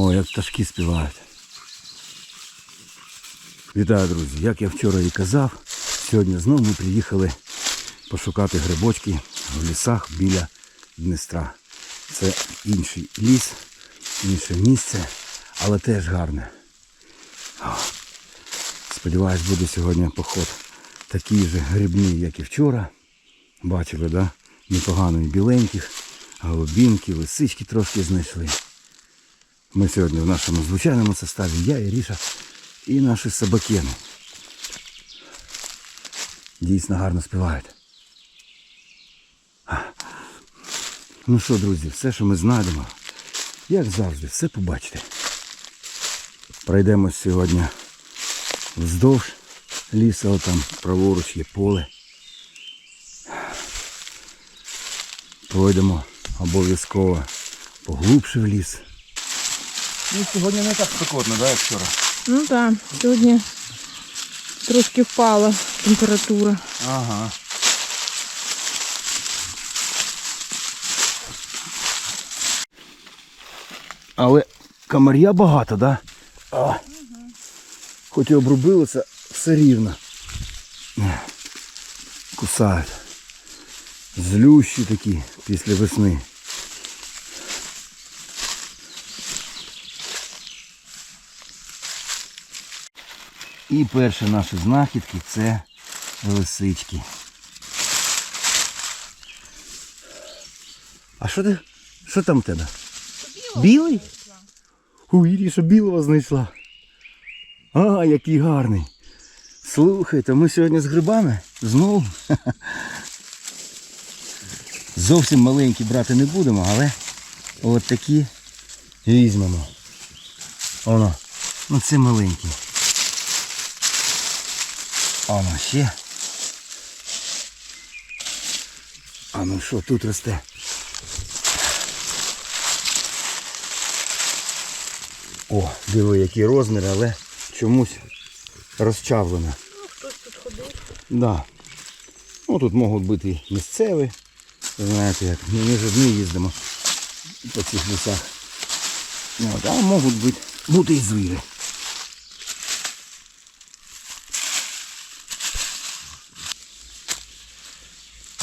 О, як пташки співають. Вітаю, друзі! Як я вчора і казав, сьогодні знову ми приїхали пошукати грибочки в лісах біля Днестра. Це інший ліс, інше місце, але теж гарне. О, Сподіваюсь, буде сьогодні поход такий же грибний, як і вчора. Бачили, да? Непогано і біленьких, голубінки, лисички трошки знайшли. Ми сьогодні в нашому звичайному составі, я, Іріша і наші собакени. Дійсно гарно співають. Ну що, друзі, все, що ми знайдемо, як завжди, все побачите. Пройдемось сьогодні вздовж лісу, там праворуч є поле. Пройдемо обов'язково поглубше в ліс. Ну, сьогодні не так спекотно, да, як вчора. Ну так, сьогодні трошки впала температура. Ага. Але комар'я багато, да? А. Хоч і обрубилося, все рівно. Кусають. Злющі такі після весни. І перші наші знахідки це лисички. А що ти? Що там в тебе? Білий? У Іріша білого знайшла. А, який гарний. Слухай, то ми сьогодні з грибами знову. Зовсім маленькі брати не будемо, але от такі візьмемо. Воно. Ну це маленькі. Воно ще. А ну що, тут росте? О, диви, який розмір, але чомусь розчавлено. Ну, хтось тут ходив. Да. Ну тут можуть бути місцеві. Знаєте як, ми не одні їздимо по цих лісах. Ну, От, а можуть бути, бути і звірі.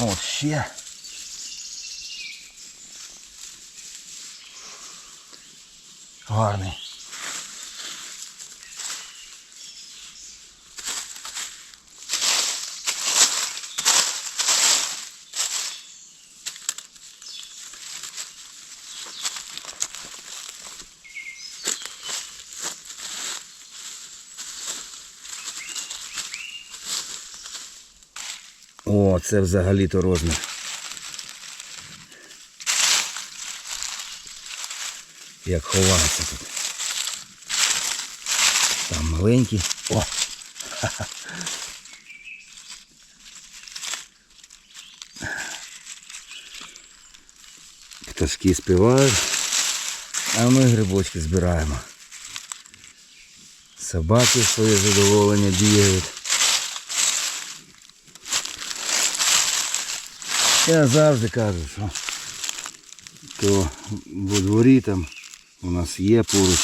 От ще. Гарний. О, це взагалі-то розмір. Як ховається тут. Там маленький. О! Пташки співають, а ми грибочки збираємо. Собаки своє задоволення бігають. Я завжди кажу, що то во дворі там у нас є поруч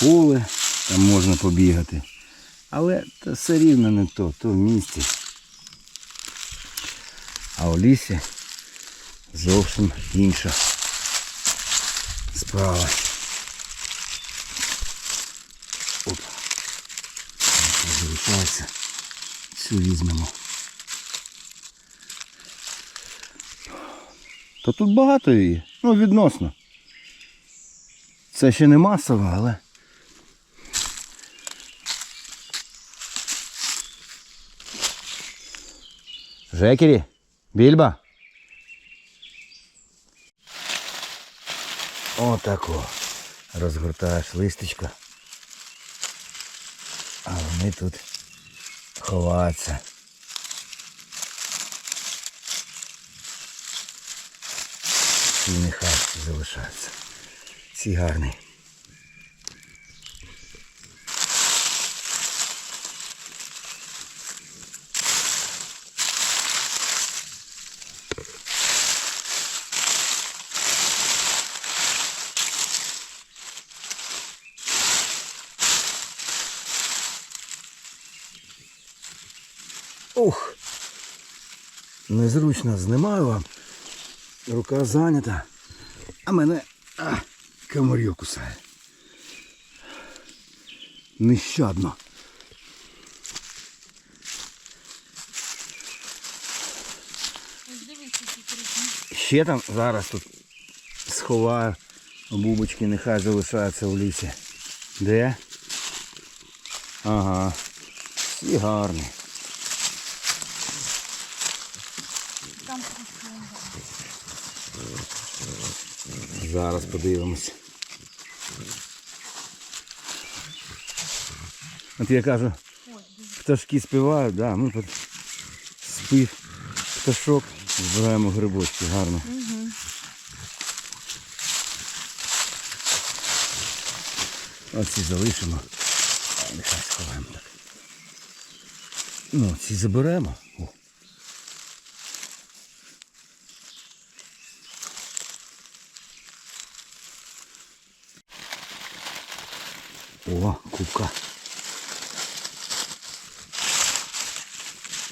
поле, там можна побігати. Але це все рівно не то, то в місті. А у лісі зовсім інша справа. Оп. Залишається. Цю візьмемо. Та тут багато її. Ну, відносно. Це ще не масово, але. Жекері, більба. Отако. Розгортаєш листочко. А вони тут ховаються. і нехай залишаються. Ці гарні. Ух, незручно знімаю вам. Рука зайнята. А мене а, комарьо кусає. Нещадно. Ще там зараз тут сховаю бубочки, нехай залишаються в лісі. Де? Ага. Всі гарні. Зараз подивимось. От я кажу, пташки співають, да, ми тут спів пташок, збираємо грибочки, гарно. Оці залишимо. Нехай сховаємо так. Ну, ці заберемо. О.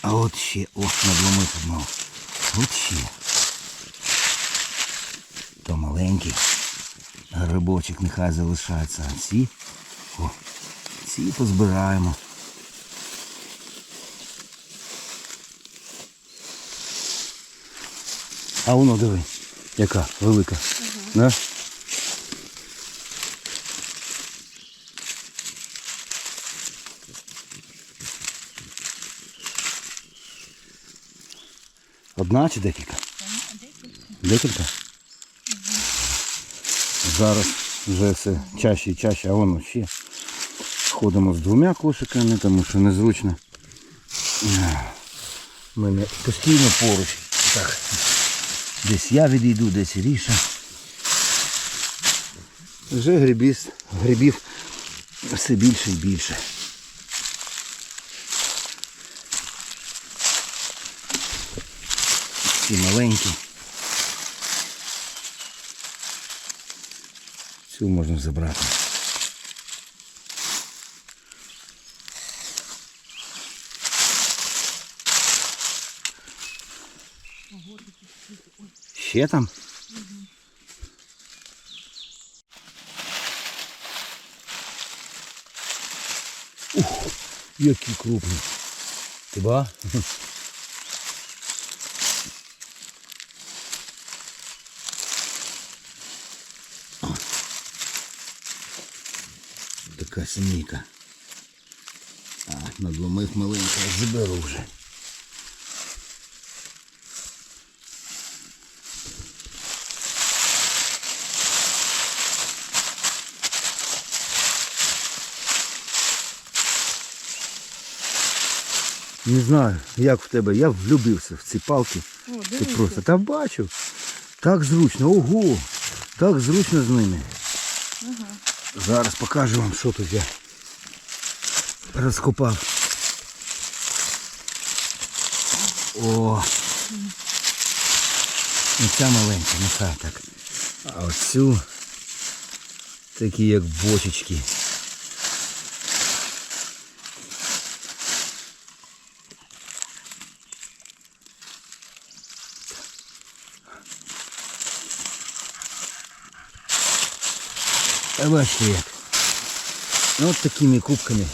А от ще, о, надломив одного. От ще. То маленький. Грибочок нехай залишається. А ці, о, ці позбираємо. А воно диви, яка велика. Да? Одна чи декілька? Декілька? Зараз вже все чаще і чаще, а воно ще. Ходимо з двома кошиками, тому що незручно. У мене постійно поруч. Так. Десь я відійду, десь Ріша. Вже грибів, грибів все більше і більше. Ці маленькі. Цю можна забрати. Ще там? Ух, які крупні. Ти ба? Сімейка. А, надломив маленько, заберу вже. Не знаю, як в тебе. Я влюбився в ці палки. О, Ти просто та бачив. Так зручно, ого! Так зручно з ними. Зараз покажу вам, що тут я розкопав. О! Не ця маленька, нехай так. А оцю такі як бочечки. А бачите як. Ну, такими кубками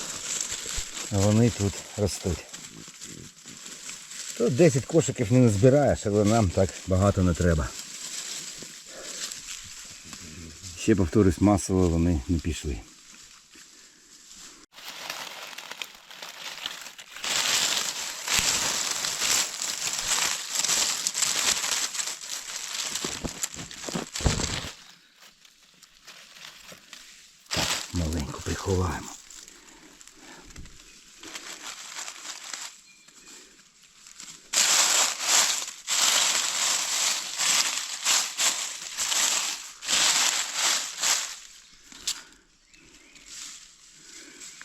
вони тут ростуть. Тут 10 кошиків не збираєш, але нам так багато не треба. Ще повторюсь, масово вони не пішли. Так, маленько приховаємо.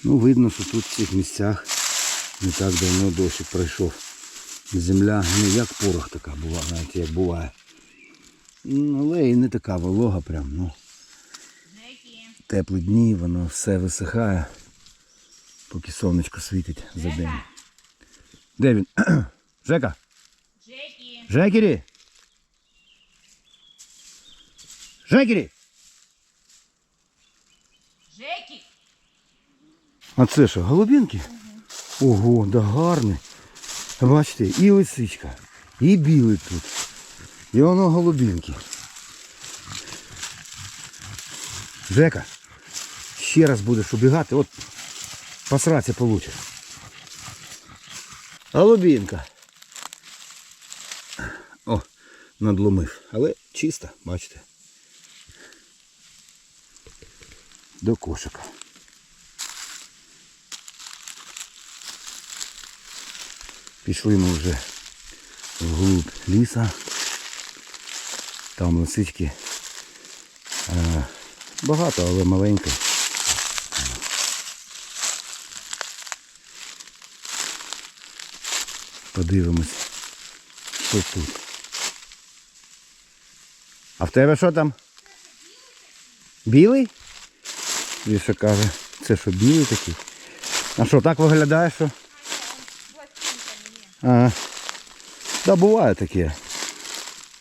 Ну, видно, що тут в цих місцях не так давно дощик пройшов. Земля, ну як порох така була, знаєте, як буває. Ну, але і не така волога прям, ну. Теплі дні, воно все висихає, поки сонечко світить за день. Де він? Жека? Джекі. Жекері? Жекері? А це що, голубінки? Ого, да гарний. Бачите, і лисичка, і білий тут. І воно голубінки. Жека, ще раз будеш убігати, от посраться получиш. Голубінка. О, надломив. Але чисто, бачите. До кошика. Пішли ми вже вглуб ліса. Там лисички. Е, багато, але маленько. Подивимось, що тут. А в тебе що там? Білий? Віша каже, це що, білий такий? А що, так виглядає, що? Ага. Да, буває таке.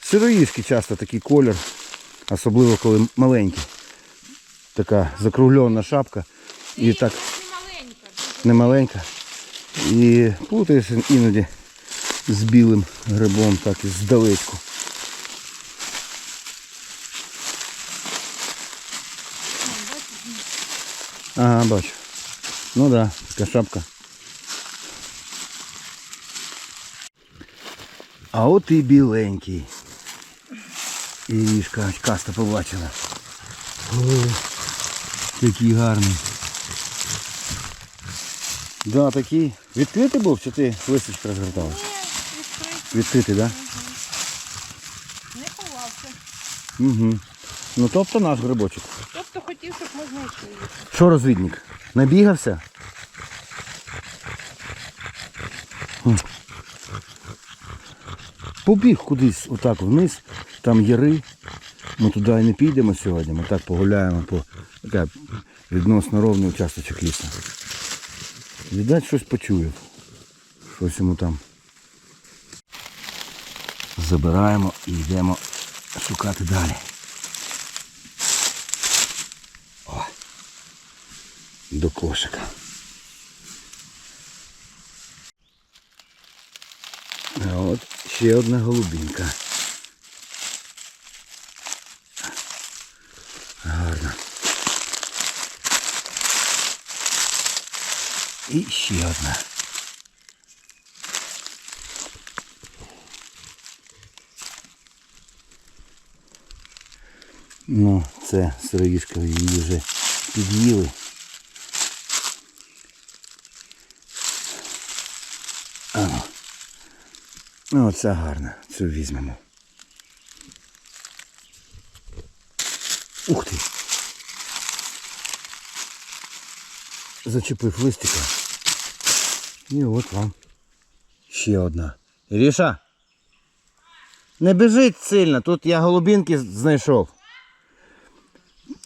Сироїшки часто такий колір, особливо коли маленькі. Така закруглена шапка. І так не маленька. І плутаєшся іноді з білим грибом, так і здалечку. Ага, бачу. Ну да, така шапка. А от і біленький. І ріжка каста побачила. О, такий гарний. Да, такий. Відкритий був чи ти лисичка розгортала? Ні, відкритий. Відкритий, так? Не ховався. Угу. Ну тобто наш грибочок. Тобто хотів, щоб ми знайшли. Що розвідник? Набігався? Побіг кудись отак вниз, там яри. Ми туди і не підемо сьогодні, ми так погуляємо по така відносно ровний участочок лісу. Віддать щось почує. Щось йому там. Забираємо і йдемо шукати далі. до кошика. А от ще одна голубінка. Гарно. І ще одна. Ну, це сироїшка її вже під'їли. Ано. Ну, оце гарно. Цю візьмемо. Ух ти. Зачепив листика. І от вам ще одна. Іріша. Не біжить сильно, тут я голубінки знайшов.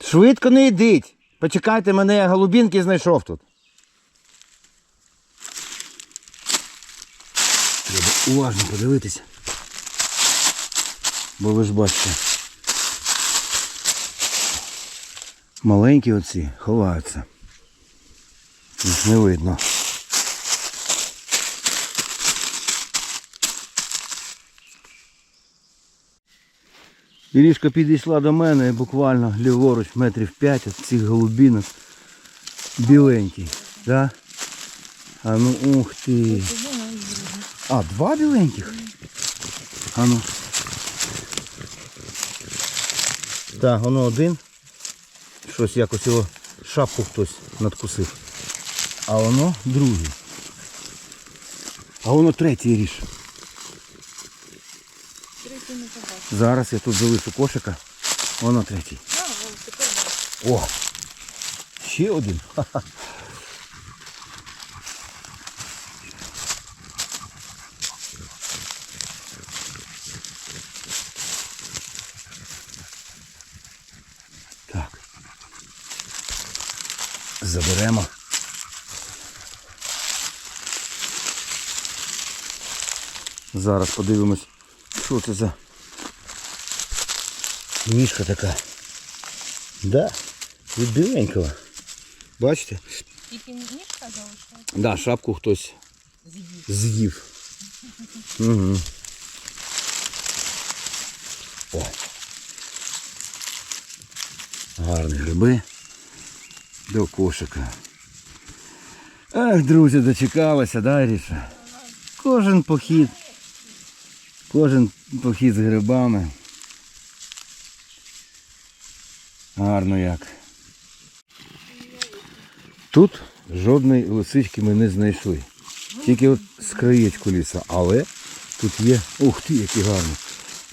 Швидко не йдіть. Почекайте мене, я голубінки знайшов тут. Треба уважно подивитися. Бо ви ж бачите. Маленькі оці ховаються. Їх не видно. Ірішка підійшла до мене буквально ліворуч метрів 5 від цих голубінок. Біленький. Да? А ну ух ти. А, два біленьких? А ну. Так, воно один. Щось якось його шапку хтось надкусив. А воно другий. А воно третій ріж. Третій не побачив. Зараз я тут залишу кошика. Воно третій. О! Ще один. Ха-ха. Заберемо. Зараз подивимось, що це за ніжка така. Да, від біленького. Бачите? Тільки ніжка залишилась. Да, шапку хтось З'їв. з'їв. Угу. О. Гарні гриби до кошика. Ах, друзі, дочекалися, да, Ріша? Кожен похід. Кожен похід з грибами. Гарно як. Тут жодної лисички ми не знайшли. Тільки от з краєчку ліса. Але тут є. Ух ти, які гарні.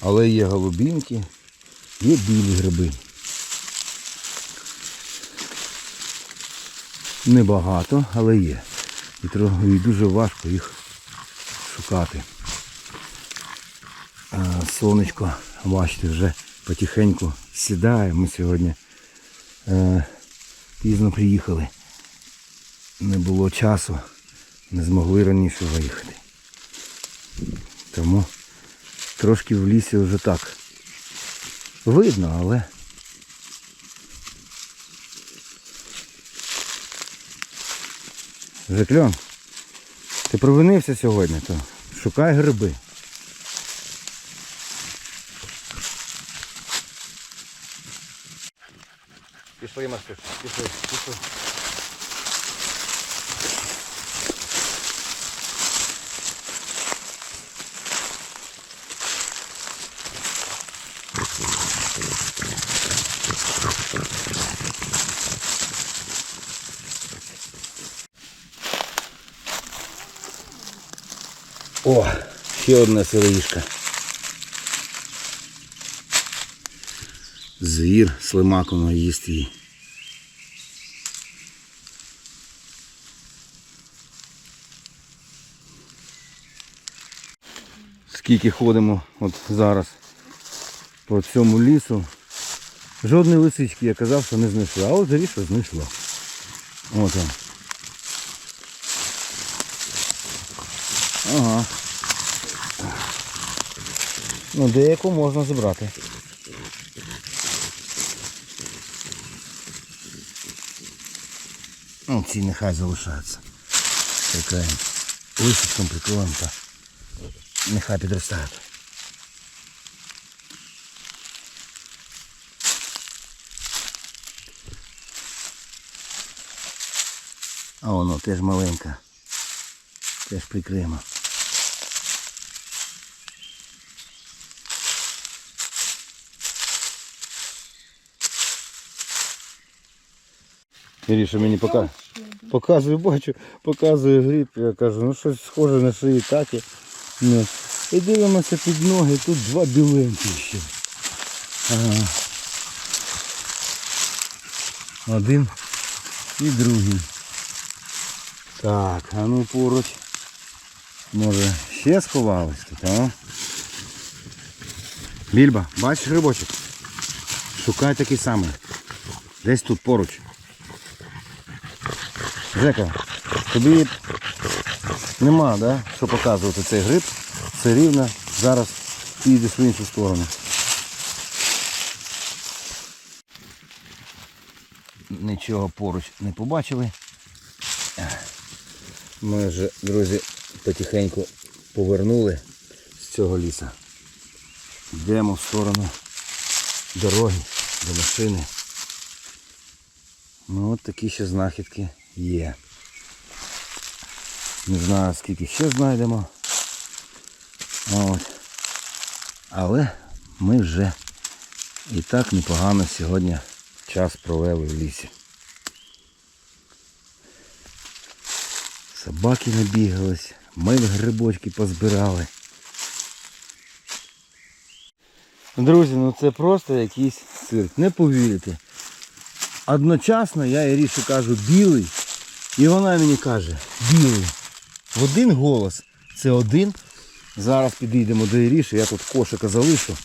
Але є голубінки, є білі гриби. Небагато, але є. І, дуже важко їх шукати. Сонечко, бачите, вже потихеньку сідає. Ми сьогодні е, пізно приїхали. Не було часу, не змогли раніше виїхати. Тому трошки в лісі вже так. Видно, але Жекльон, ти провинився сьогодні, то шукай гриби. Пішли, Маркиш, пішли, пішли. О, ще одна сироїшка. Звір слимак воно їсть її. Скільки ходимо от зараз по цьому лісу. Жодної лисички я казав, що не знайшла. А от заріша знайшла. От он. Ага. Ну, деяку можна забрати. Ну, ці нехай залишаються. Чекаємо. Лисичком прикриваємо та нехай підростають. А воно теж маленька. Теж прикриємо. Іріша мені пока... показує, бачу, показує гриб. Я кажу, ну щось схоже на шиї такі. Ну. І дивимося під ноги, тут два біленькі ще. Ага. Один і другий. Так, а ну поруч. Може ще сховались тут, а? Більба, бачиш грибочок? Шукай такий самий. Десь тут поруч. Жека, тобі нема, да, що показувати цей гриб. Все рівно. Зараз ти в іншу сторону. Нічого поруч не побачили. Ми вже, друзі, потихеньку повернули з цього ліса. Йдемо в сторону дороги, до машини. Ну от такі ще знахідки є. Не знаю скільки ще знайдемо. От. Але ми вже і так непогано сьогодні час провели в лісі. Собаки набігались, ми грибочки позбирали. Друзі, ну це просто якийсь цирк. Не повірите. Одночасно я Іріші кажу білий, і вона мені каже білий. В один голос. Це один. Зараз підійдемо до Іріші, я тут кошика залишу.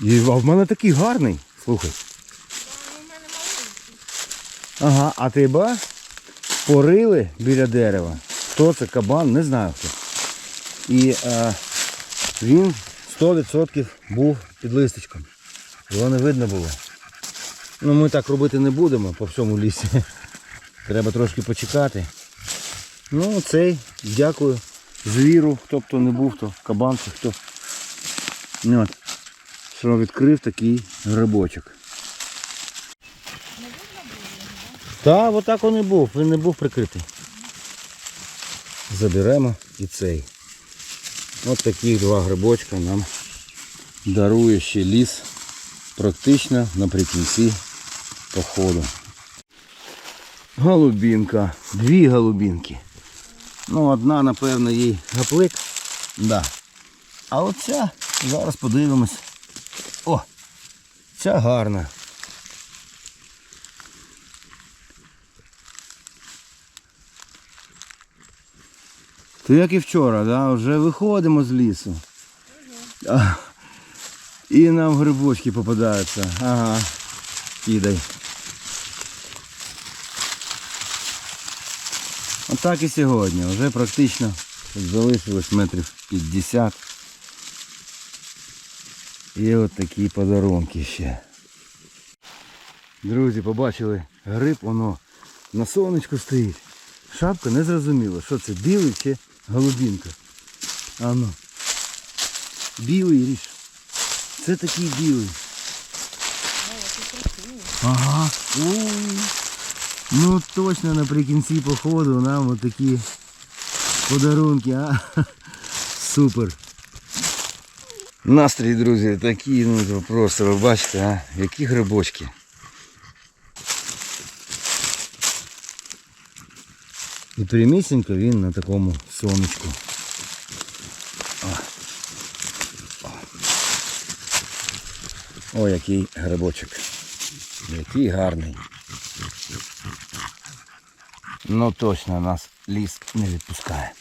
І а в мене такий гарний. Слухай. Ага, а ти ба? Порили біля дерева. Хто це? Кабан? Не знаю хто. І е, він 100% був під листочком. Його не видно було. Ну ми так робити не будемо по всьому лісі. Треба трошки почекати. Ну, цей, дякую звіру, хто б то не був, то кабан, чи хто. Ну, От, що відкрив такий грибочок. Так, отак він і був, він не був прикритий. Заберемо і цей. От такі два грибочка нам дарує ще ліс практично наприкінці походу. Голубінка. Дві голубінки. Ну, одна, напевно, їй гаплик. Да. А оця, зараз подивимось. О! Ця гарна. То як і вчора, да? вже виходимо з лісу. А, і нам грибочки попадаються. Ага. Кидай. Отак і сьогодні. Вже практично залишилось метрів 50. І от такі подарунки ще. Друзі, побачили гриб, воно на сонечку стоїть. Шапка не зрозуміла, що це білий чи голубінка. А ну. Білий ріж. Це такий білий. Ага. Ой. Ну точно наприкінці походу нам отакі подарунки, а? Супер. Настрій, друзі, такий, ну просто ви бачите, а? Які грибочки. І прямісінько він на такому сонечку. О, який грибочок. Який гарний. Ну точно нас ліс не відпускає.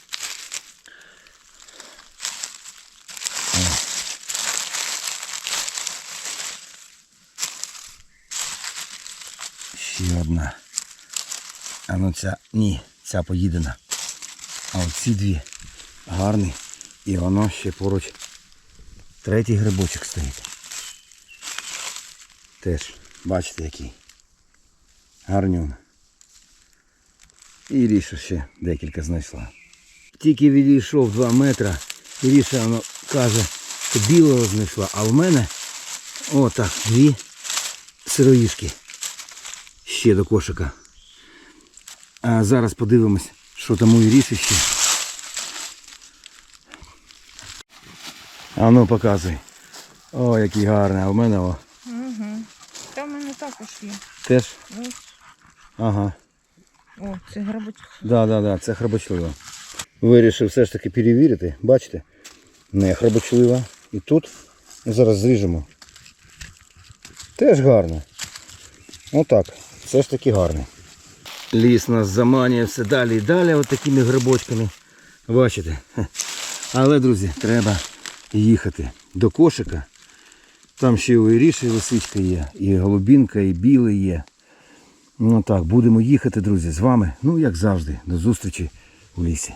Ще одна. А ну ця ні, ця поїдена. А оці дві гарні. І воно ще поруч третій грибочок стоїть. Теж, бачите який. Гарнюн. І Ріша ще декілька знайшла. Тільки відійшов 2 метри, і Ріша воно каже, що білого знайшла, а в мене отак, дві сироїшки. Ще до кошика. А зараз подивимось, що там у Іріші ще. А ну показуй. О, який гарний, а в мене о. Угу. Та в мене також є. Теж. Ось. Ага. О, це грабочок. Да, да, да, це храбочлива. Вирішив все ж таки перевірити. Бачите? Не храбочлива. І тут зараз зріжемо. Теж гарно. Отак. Все ж таки гарно. Ліс нас заманює все далі і далі от такими грибочками. Бачите? Але, друзі, треба їхати до кошика. Там ще і Іріша, і лисичка є, і голубінка, і білий є. Ну так, будемо їхати, друзі, з вами. Ну, як завжди, до зустрічі у лісі.